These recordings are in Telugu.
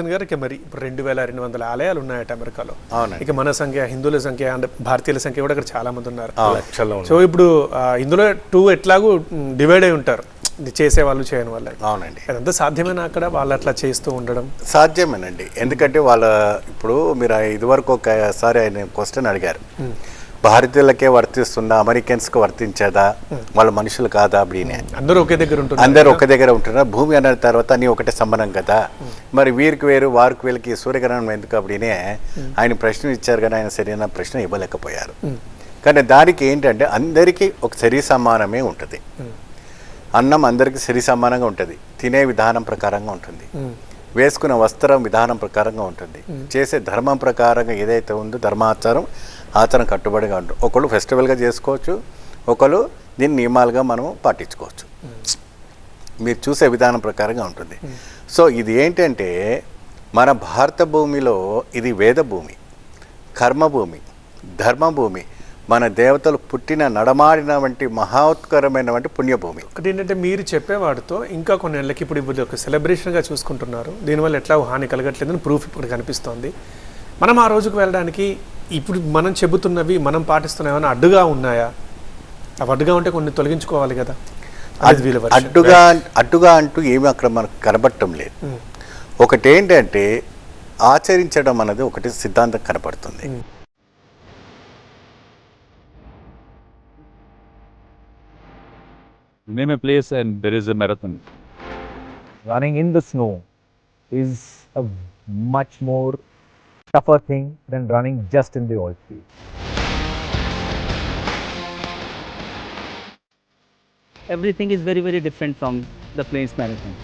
రాజన్ గారు ఇక మరి ఇప్పుడు రెండు వేల రెండు వందల ఆలయాలు ఉన్నాయట అమెరికాలో. అవునండి. ఇక మన సంఖ్య హిందువుల సంఖ్య అంటే భారతీయుల సంఖ్య కూడా అక్కడ చాలా మంది ఉన్నారు. లక్షల్లో సో ఇప్పుడు ఇందులో టూ ఎట్లాగూ డివైడ్ అయి ఉంటారు. చేసే వాళ్ళు చేయని వాళ్ళు. అవునండి. అదంతా సాధ్యమేనా అక్కడ? వాళ్ళు అట్లా చేస్తూ ఉండడం? సాధ్యమేనండి. ఎందుకంటే వాళ్ళ ఇప్పుడు మీరు ఇదివరకు ఒకసారి ఆయన క్వశ్చన్ అడిగారు. భారతీయులకే వర్తిస్తుందా అమెరికన్స్కి వర్తించేదా? వాళ్ళ మనుషులు కాదా అప్పుడే అందరూ ఒకే దగ్గర ఉంటున్నారు అందరూ ఒక దగ్గర ఉంటున్నారు. భూమి అన్న తర్వాత అన్ని ఒకటే సంబంధం కదా? మరి వీరికి వేరు వారికి వీళ్ళకి సూర్యగ్రహణం ఎందుకు అప్పుడే ఆయన ప్రశ్న ఇచ్చారు కానీ ఆయన సరైన ప్రశ్న ఇవ్వలేకపోయారు. కానీ దానికి ఏంటంటే అందరికీ ఒక సరి సమానమే ఉంటుంది. అన్నం అందరికీ సరి సమానంగా ఉంటుంది. తినే విధానం ప్రకారంగా ఉంటుంది. వేసుకున్న వస్త్రం విధానం ప్రకారంగా ఉంటుంది. చేసే ధర్మం ప్రకారంగా ఏదైతే ఉందో ధర్మాచారం ఆచారం కట్టుబడిగా ఉంటుంది ఒకళ్ళు ఫెస్టివల్గా చేసుకోవచ్చు ఒకళ్ళు దీన్ని నియమాలుగా మనం పాటించుకోవచ్చు. మీరు చూసే విధానం ప్రకారంగా ఉంటుంది. సో ఇది ఏంటంటే మన భారత భూమిలో ఇది వేద భూమి కర్మభూమి ధర్మభూమి మన దేవతలు పుట్టిన నడమాడిన వంటి మహోత్కరమైన వంటి పుణ్యభూమి. ఒకటి ఏంటంటే మీరు చెప్పేవాడితో ఇంకా కొన్ని నెలలకి ఇప్పుడు ఇప్పుడు ఒక సెలబ్రేషన్గా చూసుకుంటున్నారు. దీనివల్ల ఎట్లా హాని కలగట్లేదని ప్రూఫ్ ఇప్పుడు కనిపిస్తోంది. మనం ఆ రోజుకు వెళ్ళడానికి ఇప్పుడు మనం చెబుతున్నవి మనం పాటిస్తున్నవి ఏమైనా అడ్డుగా ఉన్నాయా? అవి అడ్డుగా ఉంటే కొన్ని తొలగించుకోవాలి కదా. అడ్డుగా అడ్డుగా అంటూ ఏమీ అక్కడ మనకు కనబడటం లేదు. ఒకటి ఏంటంటే ఆచరించడం అనేది ఒకటి సిద్ధాంతం కనపడుతుంది. Name a place and there is a marathon. running in the snow is a much more tougher thing than running just in the oil field. everything is very very different from the plains marathon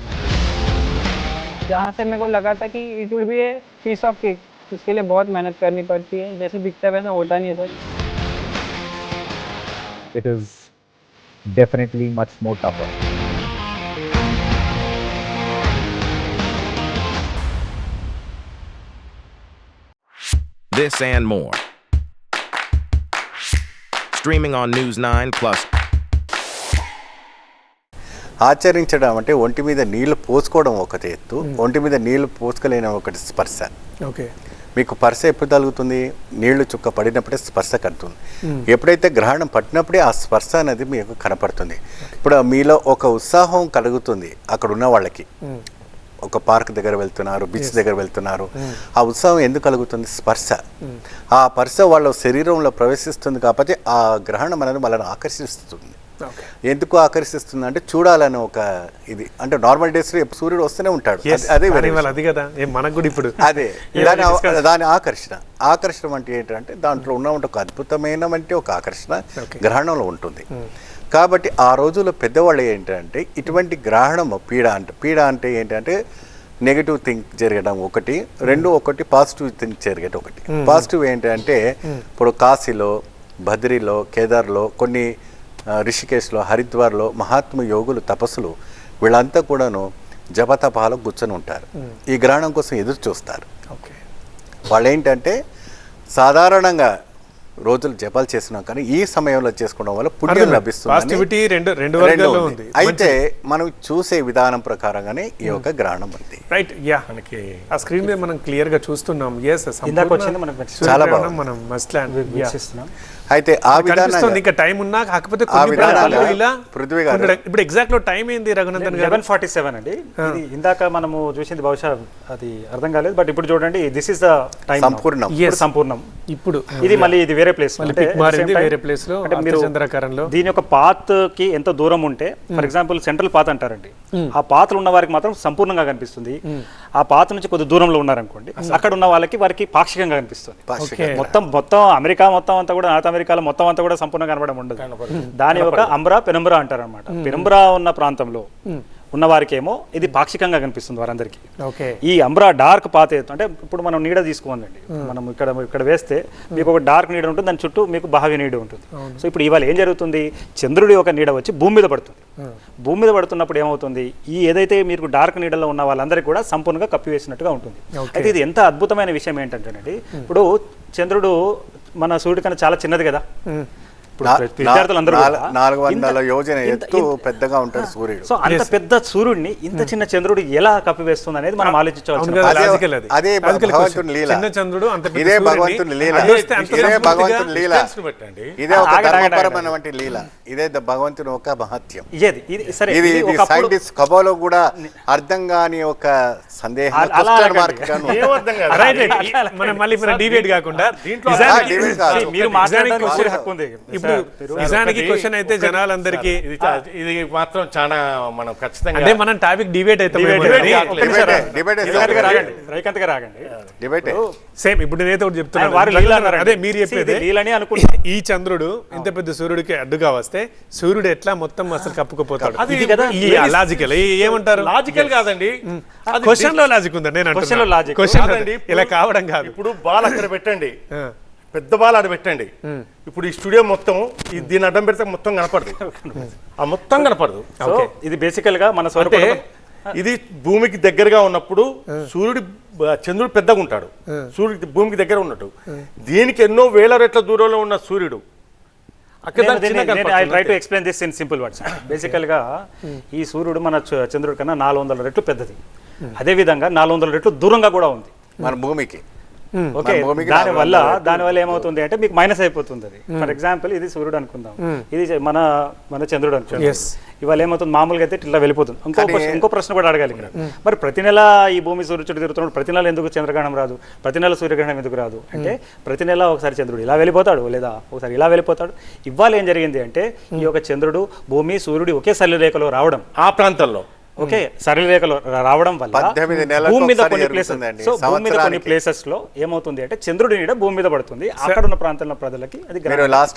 जहाँ से मेरे को लगा था कि it will be a piece of cake उसके लिए बहुत मेहनत करनी पड़ती है जैसे दिखता है वैसा होता नहीं है sir It is definitely much more tougher. This and more. Streaming on News 9 Plus. ఆచరించడం అంటే ఒంటి మీద నీళ్ళు పోసుకోవడం ఒకటి ఎత్తు ఒంటి మీద నీళ్ళు పోసుకోలేని ఒకటి స్పర్శ. ఓకే. మీకు స్పర్శ ఎప్పుడు తగులుతుంది? నీళ్ళు చుక్క పడినప్పుడే స్పర్శ కలుగుతుంది ఎప్పుడైతే గ్రహణం పట్టినప్పుడే ఆ స్పర్శ అనేది మీకు కనపడుతుంది. ఇప్పుడు మీలో ఒక ఉత్సాహం కలుగుతుంది అక్కడ ఉన్న వాళ్ళకి ఒక పార్క్ దగ్గర వెళ్తున్నారు బీచ్ దగ్గర వెళ్తున్నారు. ఆ ఉత్సాహం ఎందుకు కలుగుతుంది? స్పర్శ. ఆ స్పర్శ వాళ్ళ శరీరంలో ప్రవేశిస్తుంది కాబట్టి ఆ గ్రహణం అనేది వాళ్ళని ఆకర్షిస్తుంది. ఎందుకు ఆకర్షిస్తుంది అంటే చూడాలని ఒక ఇది. అంటే నార్మల్ డేస్లో సూర్యుడు వస్తూనే ఉంటాడు. అది- కదా. ఏం మనకు కూడా ఇప్పుడు అదే. దాని దాని ఆకర్షణ. ఆకర్షణ అంటే ఏంటంటే దాంట్లో ఉన్న ఒక అద్భుతమైన వంటి ఒక ఆకర్షణ గ్రహణంలో ఉంటుంది. కాబట్టి ఆ రోజుల్లో పెద్దవాళ్ళు ఏంటంటే ఇటువంటి గ్రహణం పీడ అంటే పీడ అంటే ఏంటంటే నెగిటివ్ థింక్ జరగడం ఒకటి రెండు ఒకటి పాజిటివ్ థింక్ జరగడం ఒకటి. పాజిటివ్ ఏంటంటే ఇప్పుడు కాశీలో బద్రీలో కేదార్లో కొన్ని రిషికేశ్లో హరిద్వార్లో మహాత్మ యోగులు తపస్సులు వీళ్ళంతా కూడాను జపతపాలకు కూర్చొని ఉంటారు. ఈ గ్రహణం కోసం ఎదురు చూస్తారు. ఓకే. వాళ్ళు ఏంటంటే సాధారణంగా రోజులు జపాలు చేస్తున్నాం కానీ ఈ సమయంలో చేసుకోవడం వల్ల పుణ్యం లభిస్తుంది రెండు రెండు వర్గాల్లో ఉంది. అయితే మనం చూసే విధానం ప్రకారంగానే ఈ యొక్క గ్రహణం ఉంది. రైట్ యా మనకి ఆ స్క్రీన్ మీద మనం క్లియర్గా చూస్తున్నాం. ఎస్ చాలా బాగుంది. మనం మస్ట్ ల్యాండ్ వీక్షిస్తున్నాం అయితే ఆ విధానంగా కనిపిస్తుంది ఇంకా టైం ఉన్నా కాకపోతే పృథ్వీ గారు-. ఇప్పుడు ఎగ్జాక్ట్లో టైం ఏంది రఘునందన్ గారు? లెవెన్ ఫార్టీ సెవెన్ అండి ఇది ఇందాక మనము చూసింది బహుశా అది అర్థం కాలేదు బట్ ఇప్పుడు చూడండి దిస్ ఇస్ ద టైం సంపూర్ణం. సంపూర్ణం. ఇప్పుడు. ఇది మళ్ళీ ఇది వేరే ప్లేస్ మళ్ళీ pick మారింది వేరే place లో, అర్ధచంద్రాకారంలో. దీని యొక్క పాత్కి ఎంత దూరం ఉంటే ఫర్ ఎగ్జాంపుల్ సెంట్రల్ పాత్ అంటారండి. ఆ పాత్రలు ఉన్న వారికి మాత్రం సంపూర్ణంగా కనిపిస్తుంది. ఆ పాత నుంచి కొద్ది దూరంలో ఉన్నారనుకోండి అక్కడ ఉన్న వాళ్ళకి వారికి పాక్షికంగా కనిపిస్తుంది. మొత్తం మొత్తం అమెరికా మొత్తం అంతా కూడా నార్త్ అమెరికాలో మొత్తం అంతా కూడా సంపూర్ణంగా కనబడడం ఉండదు. దాని ఒక అంబ్రా పెనుంబ్రా అంటారు అనమాట పెనుంబ్రా ఉన్న ప్రాంతంలో ఉన్న వారికేమో ఇది పాక్షికంగా కనిపిస్తుంది వారందరికీ. ఈ అంబ్రా డార్క్ పాత అంటే ఇప్పుడు మనం నీడ తీసుకోవాలండి మనం ఇక్కడ ఇక్కడ వేస్తే మీకు ఒక డార్క్ నీడ ఉంటుంది దాని చుట్టూ మీకు బాహ్య నీడ ఉంటుంది. సో ఇప్పుడు ఇవాళ ఏం జరుగుతుంది? చంద్రుడి ఒక నీడ వచ్చి భూమి మీద పడుతుంది. భూమి మీద పడుతున్నప్పుడు ఏమవుతుంది? ఈ ఏదైతే మీరు డార్క్ నీడలో ఉన్న వాళ్ళందరికీ కూడా సంపూర్ణంగా కప్పివేసినట్టుగా ఉంటుంది. అయితే ఇది ఎంత అద్భుతమైన విషయం ఏంటంటేనండి ఇప్పుడు చంద్రుడు మన సూర్యుడి కన్నా చాలా చిన్నది కదా. నాలుగు- వందల యోజన ఇంత- ఎత్తు పెద్దగా ఉంటాడు సూర్యుడు. సో అంత పెద్ద సూర్యుడిని ఇంత చిన్న చంద్రుడు ఎలా కప్పివేస్తుంది అనేది మనం అదే- భగవంతుని క్వశ్చన్. లీల. చిన్న చంద్రుడు అంత పెద్ద ఇదే భగవంతుని లీల. ఇదే భగవంతుని లీల. పెట్టండి ఇదే ఒక ధర్మపరమైనటువంటి లీల. ఇదే ద- భగవంతుని ఒక మహత్యం. ఇది సైంటిస్ట్ కబోలో కూడా అర్థం కాని ఒక సందేహం. మనం మళ్ళీ డిబేట్ కాకుండా మీరు మాట్లాడడానికి హక్కు ఉంది. నిజానికి క్వశ్చన్ అయితే జనాలందరికీ ఇది మాత్రం చాలా మనం ఖచ్చితంగా అంటే మనం టాపిక్ డిబేట్ అయితే. రాగండి డిబేట్ సేమ్ ఇప్పుడు నేనైతే ఒకటి చెప్తున్నాను. అదే మీరు చెప్పేది లీలని అనుకుంటా ఈ చంద్రుడు ఇంత పెద్ద సూర్యుడికి అడ్డుగా వస్తే సూర్యుడు ఎట్లా మొత్తం అసలు కప్పుకుపోతాడు? అది ఇది కదా. లాజికల్ ఏమంటారు? లాజికల్ కాదండి. అది క్వశ్చన్లో లాజిక్ ఉందా నేను లో. క్వశ్చన్ ఇలా కావడం కాదు. ఇప్పుడు బాల్ అక్కడ పెట్టండి. పెద్ద బాల్ ఆడ పెట్టండి. ఇప్పుడు ఈ స్టూడియో మొత్తం ఈ దీని అడ్డం పెడితే మొత్తం కనపడదు. ఆ మొత్తం కనపడదు. ఇది బేసికల్గా మన అంటే ఇది భూమికి దగ్గరగా ఉన్నప్పుడు సూర్యుడి చంద్రుడు పెద్దగా ఉంటాడు. సూర్యుడి భూమికి దగ్గర ఉన్నట్టు. దీనికి ఎన్నో వేల రెట్ల దూరంలో ఉన్న సూర్యుడు. Try to. Explain this in simple words బేసికల్గా ఈ సూర్యుడు మన చ- చంద్రుడి కన్నా నాలుగు వందల రెట్లు పెద్దది. అదే విధంగా నాలుగు వందల రెట్లు దూరంగా కూడా ఉంది. మన భూమికి. ఓకే భూమికి దాని వల్ల దాని వల్ల ఏమవుతుంది అంటే మీకు మైనస్ అయిపోతుంది అది ఫర్ ఎగ్జాంపుల్ ఇది సూర్యుడు అనుకుందాం. ఇది చ- మన మన చంద్రుడు అనుకుందాం. ఇవాళ ఏమవుతుంది? మామూలుగా అయితే ఇట్లా వెళ్ళిపోతుంది. ఇంకో ఇంకో ప్రశ్న కూడా అడగాలి ఇక్కడ. మరి ప్రతి నెల ఈ భూమి సూర్యుడు తిరుగుతున్నాడు. ప్రతి నెల ఎందుకు చంద్రగ్రహణం రాదు? ప్రతి నెల సూర్యగ్రహణం ఎందుకు రాదు? అంటే ప్రతి నెల ఒకసారి చంద్రుడు ఇలా వెళ్ళిపోతాడు లేదా ఒకసారి ఇలా వెళ్ళిపోతాడు. ఇవాళ ఏం జరిగింది అంటే ఈ యొక్క చంద్రుడు భూమి సూర్యుడు ఒకే సరళరేఖలో రావడం. ఆ ప్రాంతంలో. ఓకే సరళరేఖలో రావడం వల్ల భూమి మీద కొన్ని ప్లేసెస్ సో భూమి మీద కొన్ని. ప్లేసెస్లో ఏమవుతుంది అంటే చంద్రుడి నీడ భూమి మీద పడుతుంది. అక్కడ ఉన్న ప్రాంతంలో ప్రజలకి అది లాస్ట్